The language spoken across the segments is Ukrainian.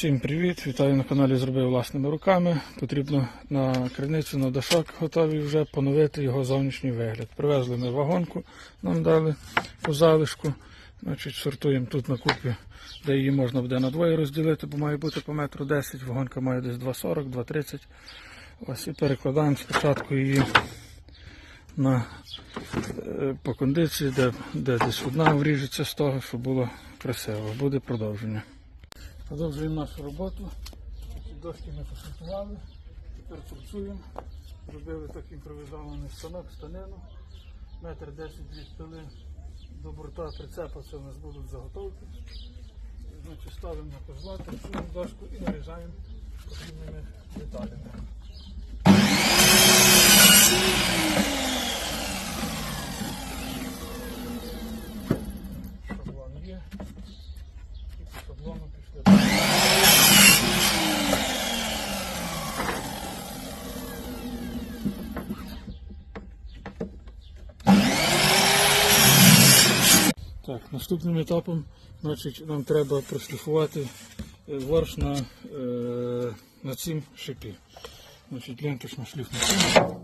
Всім привіт! Вітаю на каналі Зробив власними руками. Потрібно на криницю на дашок готові вже поновити його зовнішній вигляд. Привезли ми вагонку, нам дали по залишку. Значить, сортуємо тут на купі, де її можна буде на двоє розділити, бо має бути по метру 10, вагонка має десь 2,40, 2,30. Ось і перекладаємо спочатку її на, е, по кондиції, де, де десь одна вріжеться з того, щоб було красиво. Буде продовження. Продовжуємо нашу роботу. Дошки ми посортували. Тепер фурцуємо. Зробили так імпровізований станок, станину. Метр десять від пили до борта прицепа це у нас будуть заготовки. Значить, ставимо на козла, фурцуємо дошку і нарізаємо потрібними деталями. Так, наступним етапом значить, нам треба прошліфувати е, на, е, на цім шипі. Значить, ленточно шліф на цим.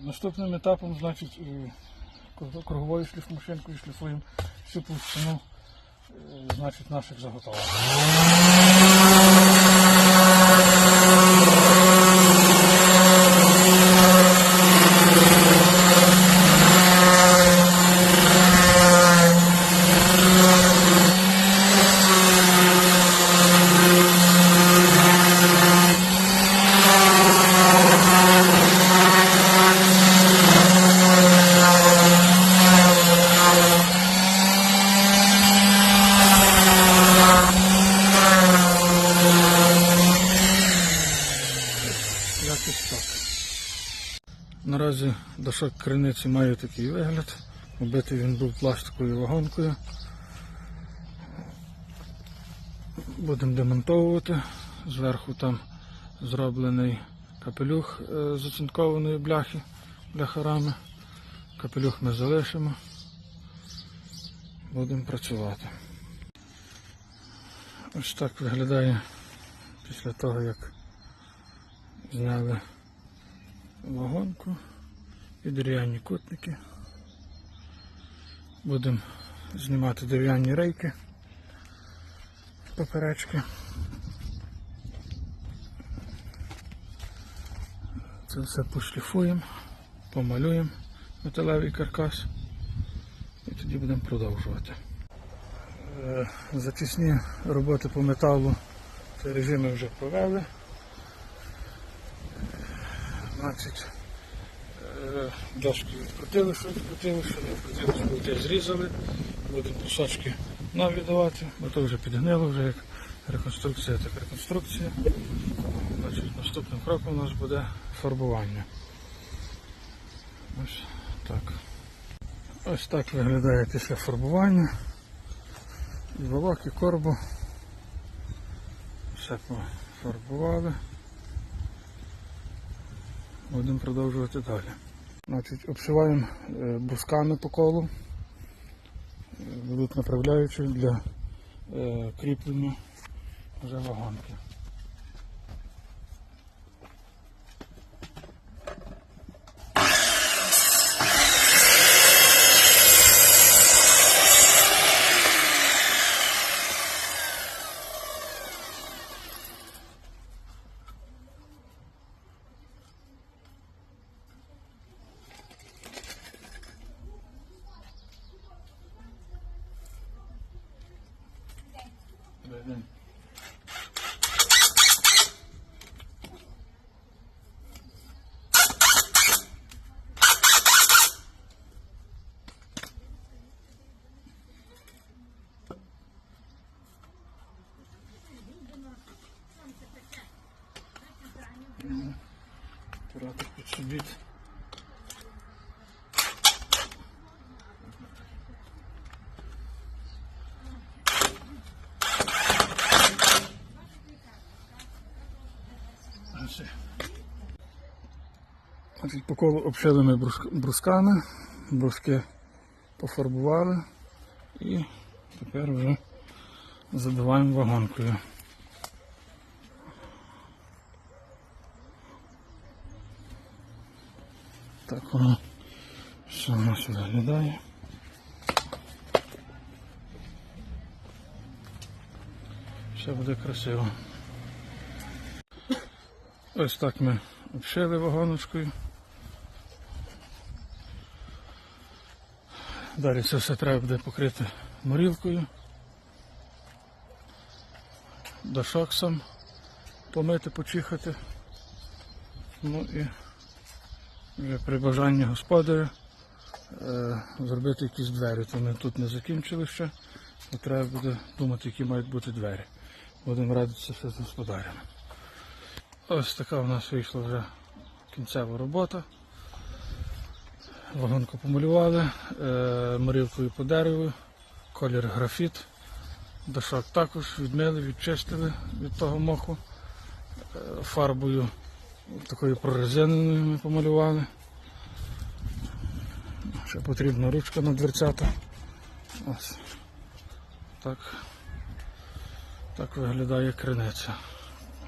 Наступним етапом, значить, е, круг- круговою шліфмашинкою шліфуємо всю площину е, значить, наших заготовок. Якось так. Наразі дошок криниці має такий вигляд. Обитий він був пластиковою вагонкою. Будемо демонтовувати. Зверху там зроблений капелюх е, з оцинкованої бляхи, бляхарами. Капелюх ми залишимо. Будемо працювати. Ось так виглядає після того, як зняли вагонку і дерев'яні кутники. Будемо знімати дерев'яні рейки поперечки. Це все пошліфуємо, помалюємо металевий каркас і тоді будемо продовжувати. Е, Затісні роботи по металу цей режим ми вже провели. Значить, е, дошки відкрутили, що відкрутили, що не відкрутили, що відкрутили, зрізали. Будемо кусочки нові давати, бо то вже підгнило, вже як реконструкція, так реконструкція. Значить, наступним кроком у нас буде фарбування. Ось так. Ось так виглядає після фарбування. І волок, і корбу. Все пофарбували. Будемо продовжувати далі. Значить, обшиваємо брусками по колу. ведуть Будуть направляючі для е, кріплення вже вагонки. efendim. Краток подсудить. Значить, по колу обшили ми брусками, бруски пофарбували і тепер вже забиваємо вагонкою. Так воно все у нас виглядає. Все буде красиво. Ось так ми обшили вагоночкою. Далі це все треба буде покрити морілкою. Дашок сам помити, почихати. Ну і вже при бажанні господаря е, зробити якісь двері. То ми тут не закінчили ще, то треба буде думати, які мають бути двері. Будемо радитися все з господарями. Ось така у нас вийшла вже кінцева робота. Вагонку помалювали, е, морівкою по дереву, колір графіт. Дошок також відмили, відчистили від того моху. Е, фарбою такою прорезиненою ми помалювали. Ще потрібна ручка на дверцята. Ось. Так, так виглядає криниця.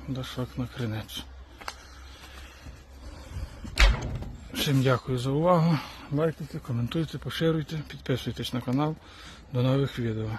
Дошок на криницю. Всім дякую за увагу. Лайкайте, коментуйте, поширюйте, підписуйтесь на канал. До нових відео.